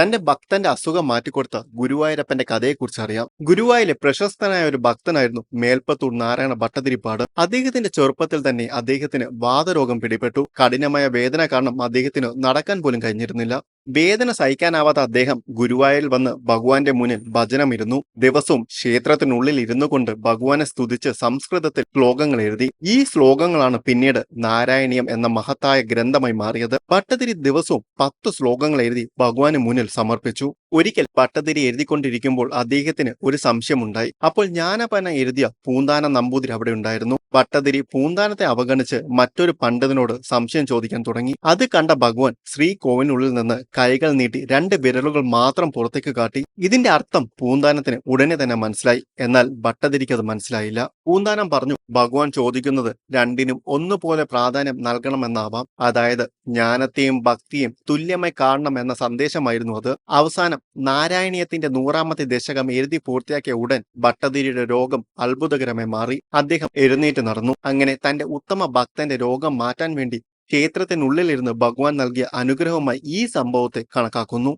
തന്റെ ഭക്തന്റെ അസുഖം മാറ്റിക്കൊടുത്ത ഗുരുവായൂരപ്പന്റെ കഥയെക്കുറിച്ച് അറിയാം. ഗുരുവായൂരിലെ പ്രശസ്തനായ ഒരു ഭക്തനായിരുന്നു മേൽപ്പത്തൂർ നാരായണ ഭട്ടതിരിപ്പാട്. അദ്ദേഹത്തിന്റെ ചെറുപ്പത്തിൽ തന്നെ അദ്ദേഹത്തിന് വാതരോഗം പിടിപെട്ടു. കഠിനമായ വേദന കാരണം അദ്ദേഹത്തിന് നടക്കാൻ പോലും കഴിഞ്ഞിരുന്നില്ല. വേദന സഹിക്കാനാവാത്ത അദ്ദേഹം ഗുരുവായൂരിൽ വന്ന് ഭഗവാന്റെ മുന്നിൽ ഭജനമിരുന്നു. ദിവസവും ക്ഷേത്രത്തിനുള്ളിൽ ഇരുന്നു കൊണ്ട് ഭഗവാനെ സ്തുതിച്ച് സംസ്കൃതത്തിൽ ശ്ലോകങ്ങൾ എഴുതി. ഈ ശ്ലോകങ്ങളാണ് പിന്നീട് നാരായണീയം എന്ന മഹത്തായ ഗ്രന്ഥമായി മാറിയത്. ഭട്ടതിരി ദിവസവും പത്ത് ശ്ലോകങ്ങൾ എഴുതി ഭഗവാന് മുന്നിൽ സമർപ്പിച്ചു. ഒരിക്കൽ പട്ടതിരി എഴുതിക്കൊണ്ടിരിക്കുമ്പോൾ അദ്ദേഹത്തിന് ഒരു സംശയമുണ്ടായി. അപ്പോൾ ജ്ഞാനപന എഴുതിയ പൂന്താന നമ്പൂതിരി അവിടെ ഉണ്ടായിരുന്നു. ഭട്ടതിരി പൂന്താനത്തെ അവഗണിച്ച് മറ്റൊരു പണ്ഡിതനോട് സംശയം ചോദിക്കാൻ തുടങ്ങി. അത് കണ്ട ഭഗവാൻ ശ്രീകോവിനുള്ളിൽ നിന്ന് കൈകൾ നീട്ടി രണ്ട് വിരലുകൾ മാത്രം പുറത്തേക്ക് കാട്ടി. ഇതിന്റെ അർത്ഥം പൂന്താനത്തിന് ഉടനെ തന്നെ മനസ്സിലായി. എന്നാൽ ഭട്ടതിരിക്ക് അത് മനസ്സിലായില്ല. പൂന്താനം പറഞ്ഞു ഭഗവാൻ ചോദിക്കുന്നത് രണ്ടിനും ഒന്നുപോലെ പ്രാധാന്യം നൽകണമെന്നാവാം. അതായത് ജ്ഞാനത്തെയും ഭക്തിയും തുല്യമായി കാണണം എന്ന സന്ദേശമായിരുന്നു അത്. അവസാനം നാരായണീയത്തിന്റെ നൂറാമത്തെ ദശകം എഴുതി പൂർത്തിയാക്കിയ ഉടൻ ഭട്ടതിരിയുടെ രോഗം അത്ഭുതകരമായി മാറി. അദ്ദേഹം എഴുന്നേറ്റ് നടന്നു. അങ്ങനെ തന്റെ ഉത്തമ ഭക്തന്റെ രോഗം മാറ്റാൻ വേണ്ടി ക്ഷേത്രത്തിനുള്ളിലിരുന്ന് ഭഗവാൻ നൽകിയ അനുഗ്രഹവുമായി ഈ സംഭവത്തെ കണക്കാക്കുന്നു.